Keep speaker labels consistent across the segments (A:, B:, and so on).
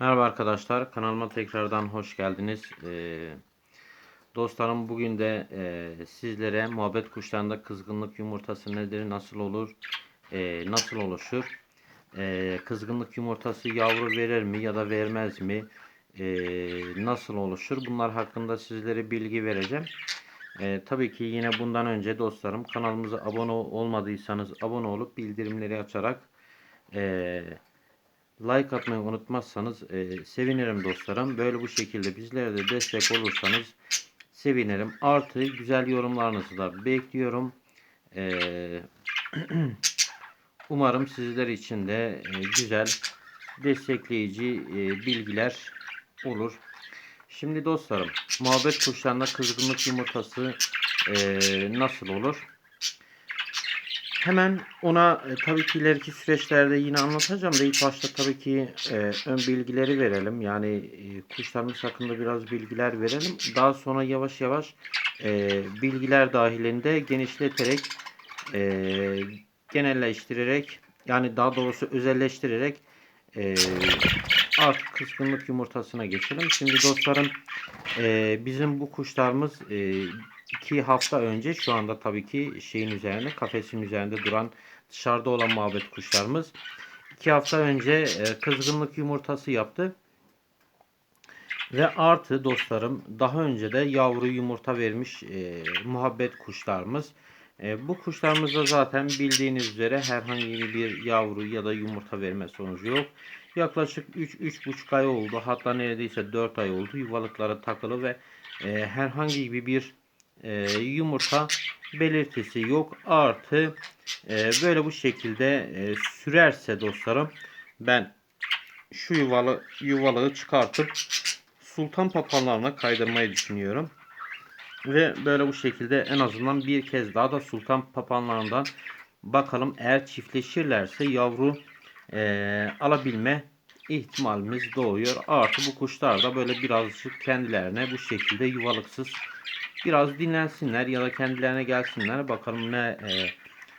A: Merhaba arkadaşlar, kanalıma tekrardan hoş geldiniz. Ee, dostlarım bugün de e, sizlere muhabbet kuşlarında kızgınlık yumurtası nedir, nasıl olur, e, nasıl oluşur, e, kızgınlık yumurtası yavru verir mi ya da vermez mi, e, nasıl oluşur, bunlar hakkında sizlere bilgi vereceğim. E, tabii ki yine bundan önce dostlarım kanalımıza abone olmadıysanız abone olup bildirimleri açarak e, Like atmayı unutmazsanız e, sevinirim dostlarım. Böyle bu şekilde bizlere de destek olursanız sevinirim. Artı güzel yorumlarınızı da bekliyorum. E, umarım sizler için de e, güzel destekleyici e, bilgiler olur. Şimdi dostlarım muhabbet kuşlarında kızgınlık yumurtası e, nasıl olur? Hemen ona e, tabii ki ileriki süreçlerde yine anlatacağım da ilk başta tabii ki e, ön bilgileri verelim. Yani e, kuşlarımız hakkında biraz bilgiler verelim. Daha sonra yavaş yavaş e, bilgiler dahilinde genişleterek e, genelleştirerek yani daha doğrusu özelleştirerek e, artık kızgınlık yumurtasına geçelim. Şimdi dostlarım e, bizim bu kuşlarımız e, iki hafta önce şu anda tabii ki şeyin üzerinde kafesin üzerinde duran dışarıda olan muhabbet kuşlarımız iki hafta önce e, kızgınlık yumurtası yaptı. Ve artı dostlarım daha önce de yavru yumurta vermiş e, muhabbet kuşlarımız. E, bu kuşlarımızda zaten bildiğiniz üzere herhangi bir yavru ya da yumurta verme sonucu yok. Yaklaşık 3-3,5 ay oldu. Hatta neredeyse 4 ay oldu. Yuvalıkları takılı ve e, herhangi bir e, yumurta belirtisi yok. Artı e, böyle bu şekilde e, sürerse dostlarım ben şu yuvalı yuvalığı çıkartıp sultan papağanlarına kaydırmayı düşünüyorum. Ve böyle bu şekilde en azından bir kez daha da sultan papağanlarından bakalım eğer çiftleşirlerse yavru e, alabilme ihtimalimiz doğuyor. Artı bu kuşlar da böyle birazcık kendilerine bu şekilde yuvalıksız biraz dinlensinler ya da kendilerine gelsinler. Bakalım ne e,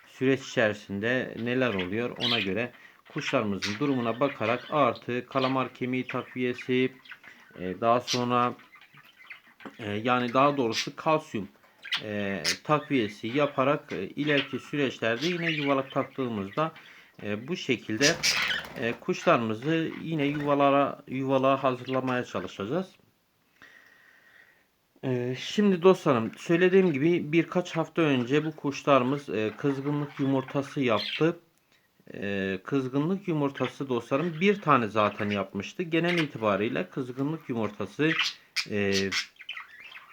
A: süreç içerisinde neler oluyor ona göre kuşlarımızın durumuna bakarak artı kalamar kemiği takviyesi e, daha sonra e, yani daha doğrusu kalsiyum e, takviyesi yaparak e, ileriki süreçlerde yine yuvalak taktığımızda e, bu şekilde e, kuşlarımızı yine yuvalara yuvalığa hazırlamaya çalışacağız. Ee, şimdi dostlarım söylediğim gibi birkaç hafta önce bu kuşlarımız e, kızgınlık yumurtası yaptı. E, kızgınlık yumurtası dostlarım bir tane zaten yapmıştı. Genel itibariyle kızgınlık yumurtası e,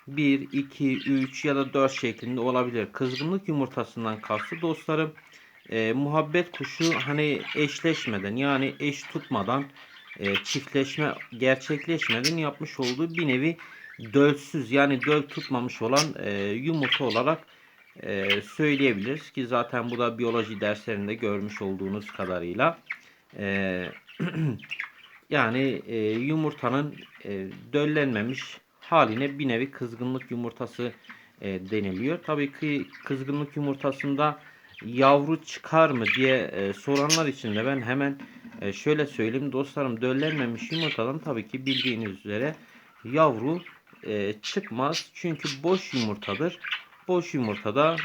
A: 1, 2, 3 ya da 4 şeklinde olabilir. Kızgınlık yumurtasından kastı dostlarım e, muhabbet kuşu hani eşleşmeden yani eş tutmadan e, çiftleşme gerçekleşmeden yapmış olduğu bir nevi dölsüz yani döl tutmamış olan e, yumurta olarak e, söyleyebiliriz ki zaten bu da biyoloji derslerinde görmüş olduğunuz kadarıyla e, yani e, yumurtanın e, döllenmemiş haline bir nevi kızgınlık yumurtası e, deniliyor. Tabii ki kızgınlık yumurtasında yavru çıkar mı diye e, soranlar için de ben hemen e, şöyle söyleyeyim dostlarım döllenmemiş yumurtadan tabii ki bildiğiniz üzere yavru e, çıkmaz. Çünkü boş yumurtadır. Boş yumurtada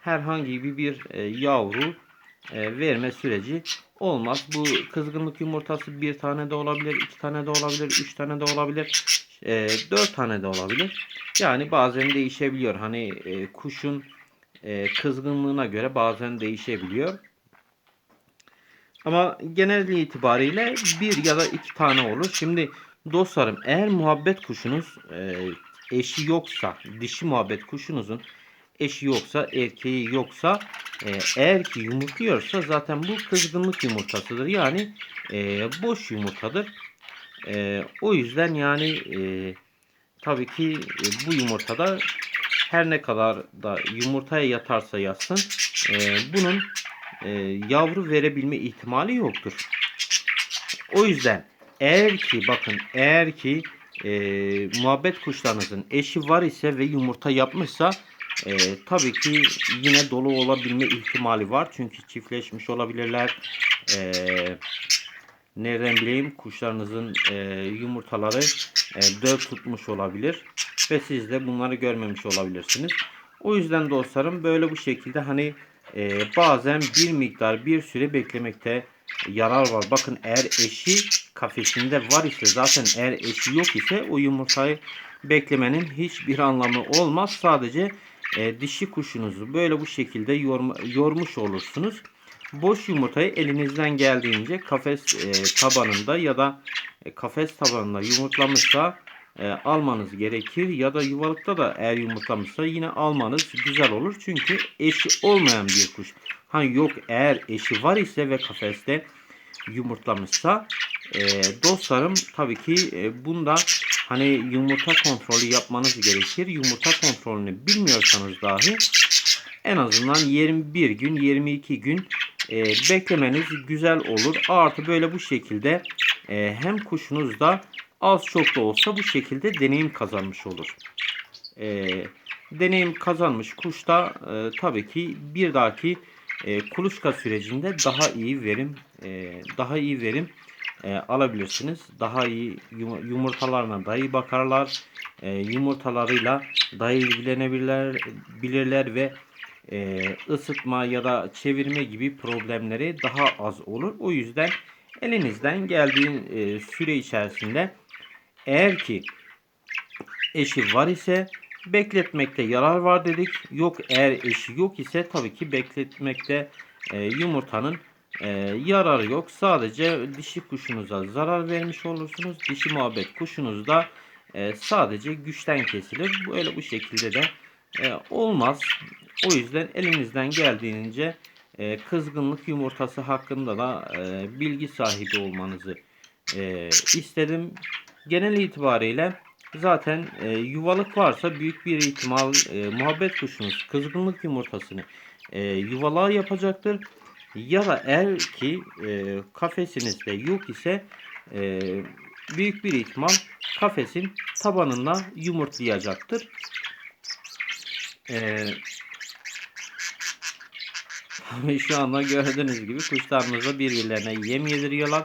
A: herhangi bir, bir e, yavru e, verme süreci olmaz. Bu kızgınlık yumurtası bir tane de olabilir, iki tane de olabilir, üç tane de olabilir, e, dört tane de olabilir. Yani bazen değişebiliyor. Hani e, kuşun e, kızgınlığına göre bazen değişebiliyor. Ama genel itibariyle bir ya da iki tane olur. Şimdi Dostlarım eğer muhabbet kuşunuz e, eşi yoksa dişi muhabbet kuşunuzun eşi yoksa erkeği yoksa e, eğer ki yumurtluyorsa zaten bu kızgınlık yumurtasıdır. Yani e, boş yumurtadır. E, o yüzden yani e, tabii ki e, bu yumurtada her ne kadar da yumurtaya yatarsa yatsın e, bunun e, yavru verebilme ihtimali yoktur. O yüzden eğer ki bakın eğer ki e, muhabbet kuşlarınızın eşi var ise ve yumurta yapmışsa e, tabii ki yine dolu olabilme ihtimali var. Çünkü çiftleşmiş olabilirler. E, nereden bileyim kuşlarınızın e, yumurtaları e, döl tutmuş olabilir ve siz de bunları görmemiş olabilirsiniz. O yüzden dostlarım böyle bu şekilde hani e, bazen bir miktar bir süre beklemekte yarar var. Bakın eğer eşi kafesinde var ise zaten eğer eşi yok ise o yumurtayı beklemenin hiçbir anlamı olmaz. Sadece e, dişi kuşunuzu böyle bu şekilde yorma, yormuş olursunuz. Boş yumurtayı elinizden geldiğince kafes e, tabanında ya da e, kafes tabanında yumurtlamışsa e, almanız gerekir. Ya da yuvalıkta da eğer yumurtlamışsa yine almanız güzel olur. Çünkü eşi olmayan bir kuş. Hani yok eğer eşi var ise ve kafeste yumurtlamışsa e, dostlarım tabii ki e, bunda hani yumurta kontrolü yapmanız gerekir. Yumurta kontrolünü bilmiyorsanız dahi en azından 21 gün 22 gün e, beklemeniz güzel olur. Artı böyle bu şekilde e, hem kuşunuz da az çok da olsa bu şekilde deneyim kazanmış olur. E, deneyim kazanmış kuş da e, tabii ki bir dahaki e, kuluçka sürecinde daha iyi verim e, daha iyi verim e, alabilirsiniz. Daha iyi yum- yumurtalarına daha iyi bakarlar. E, yumurtalarıyla daha iyi ilgilenebilirler bilirler ve e, ısıtma ya da çevirme gibi problemleri daha az olur. O yüzden elinizden geldiği e, süre içerisinde eğer ki eşi var ise bekletmekte yarar var dedik. Yok eğer eşi yok ise tabii ki bekletmekte e, yumurtanın e, yararı yok. Sadece dişi kuşunuza zarar vermiş olursunuz. Dişi muhabbet kuşunuz da e, sadece güçten kesilir. Böyle bu şekilde de e, olmaz. O yüzden elinizden geldiğince e, kızgınlık yumurtası hakkında da e, bilgi sahibi olmanızı e, istedim. Genel itibariyle zaten e, yuvalık varsa büyük bir ihtimal e, muhabbet kuşunuz kızgınlık yumurtasını e, yuvalığa yapacaktır. Ya da eğer ki e, kafesinizde yok ise e, büyük bir ihtimal kafesin tabanında yumurtlayacaktır. E, Ve şu anda gördüğünüz gibi kuşlarımız da birbirlerine yem yediriyorlar.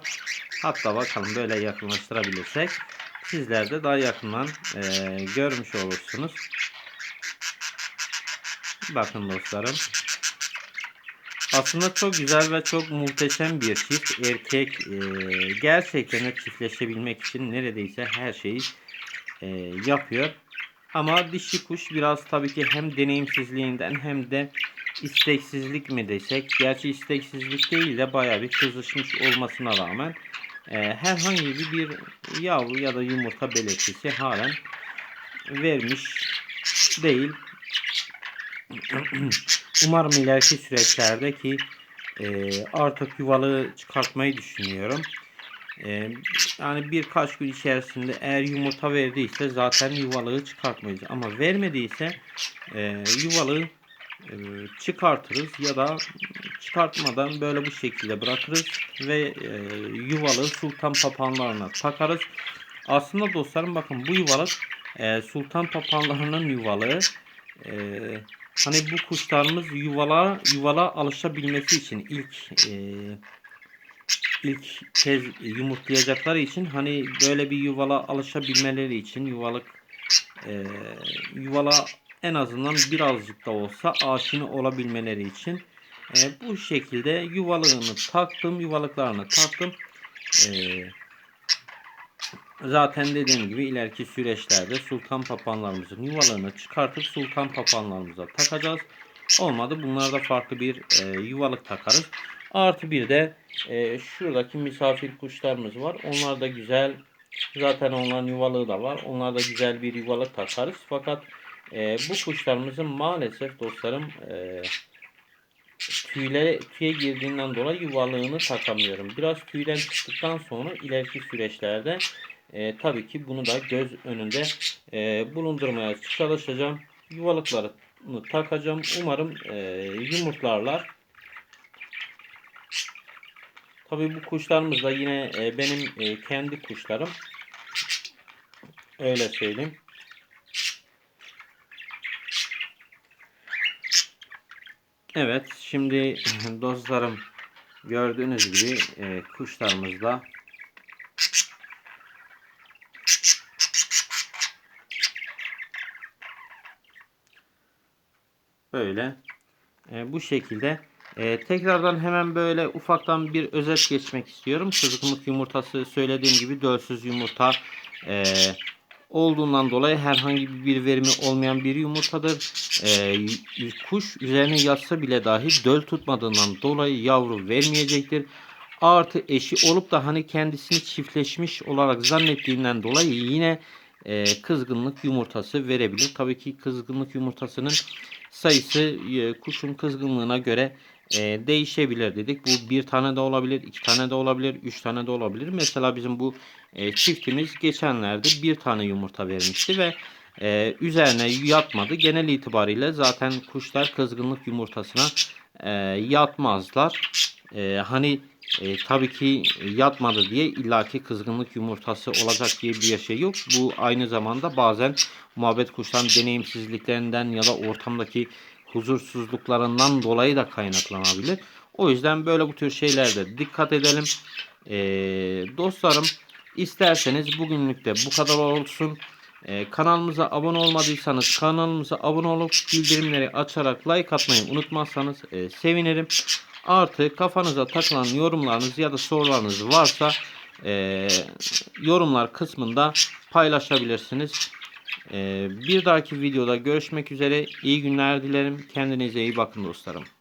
A: Hatta bakalım böyle yakınlaştırabilirsek sizler de daha yakından e, görmüş olursunuz. Bakın dostlarım. Aslında çok güzel ve çok muhteşem bir çift. Erkek e, gerçekten de çiftleşebilmek için neredeyse her şeyi e, yapıyor. Ama dişi kuş biraz tabii ki hem deneyimsizliğinden hem de isteksizlik mi desek. Gerçi isteksizlik değil de bayağı bir kızışmış olmasına rağmen e, herhangi bir yavru ya da yumurta belirtisi halen vermiş değil. Umarım ileriki süreçlerde ki e, artık yuvalığı çıkartmayı düşünüyorum. E, yani birkaç gün içerisinde eğer yumurta verdiyse zaten yuvalığı çıkartmayız. Ama vermediyse e, yuvalığı çıkartırız ya da çıkartmadan böyle bu şekilde bırakırız ve e, yuvalığı sultan papağanlarına takarız. Aslında dostlarım bakın bu yuvalık e, sultan papağanlarının yuvalığı. E, hani bu kuşlarımız yuvala yuvala alışabilmesi için ilk ilk kez yumurtlayacakları için hani böyle bir yuvala alışabilmeleri için yuvalık yuvala en azından birazcık da olsa aşina olabilmeleri için e, bu şekilde yuvalığını taktım yuvalıklarını taktım. E, zaten dediğim gibi ileriki süreçlerde sultan papanlarımızın yuvalığını çıkartıp sultan papanlarımıza takacağız. Olmadı bunlarda farklı bir e, yuvalık takarız. Artı bir de e, şuradaki misafir kuşlarımız var. Onlar da güzel zaten onların yuvalığı da var. Onlar da güzel bir yuvalık takarız. Fakat e, bu kuşlarımızın maalesef dostlarım e, tüyle, tüye girdiğinden dolayı yuvalığını takamıyorum. Biraz tüyden çıktıktan sonra ileriki süreçlerde e, tabii ki bunu da göz önünde e, bulundurmaya çalışacağım. Yuvalıklarını takacağım. Umarım e, yumurtlarlar. Tabii bu kuşlarımız da yine e, benim e, kendi kuşlarım. Öyle söyleyeyim. Evet şimdi dostlarım gördüğünüz gibi e, kuşlarımızda böyle e, bu şekilde e, tekrardan hemen böyle ufaktan bir özet geçmek istiyorum. Kızılkımık yumurtası söylediğim gibi dölsüz yumurta e, olduğundan dolayı herhangi bir verimi olmayan bir yumurtadır. E, y- kuş üzerine yatsa bile dahi döl tutmadığından dolayı yavru vermeyecektir. Artı eşi olup da hani kendisini çiftleşmiş olarak zannettiğinden dolayı yine e, kızgınlık yumurtası verebilir. Tabii ki kızgınlık yumurtasının sayısı e, kuşun kızgınlığına göre e, değişebilir dedik. Bu bir tane de olabilir, iki tane de olabilir, üç tane de olabilir. Mesela bizim bu e, çiftimiz geçenlerde bir tane yumurta vermişti ve e, üzerine yatmadı. Genel itibariyle zaten kuşlar kızgınlık yumurtasına e, yatmazlar. E, hani e, tabii ki yatmadı diye illaki kızgınlık yumurtası olacak diye bir şey yok. Bu aynı zamanda bazen muhabbet kuşların deneyimsizliklerinden ya da ortamdaki huzursuzluklarından dolayı da kaynaklanabilir. O yüzden böyle bu tür şeylerde dikkat edelim. E, dostlarım isterseniz bugünlük de bu kadar olsun. E, kanalımıza abone olmadıysanız kanalımıza abone olup bildirimleri açarak like atmayı unutmazsanız e, sevinirim. Artı kafanıza takılan yorumlarınız ya da sorularınız varsa e, yorumlar kısmında paylaşabilirsiniz. E, bir dahaki videoda görüşmek üzere. İyi günler dilerim. Kendinize iyi bakın dostlarım.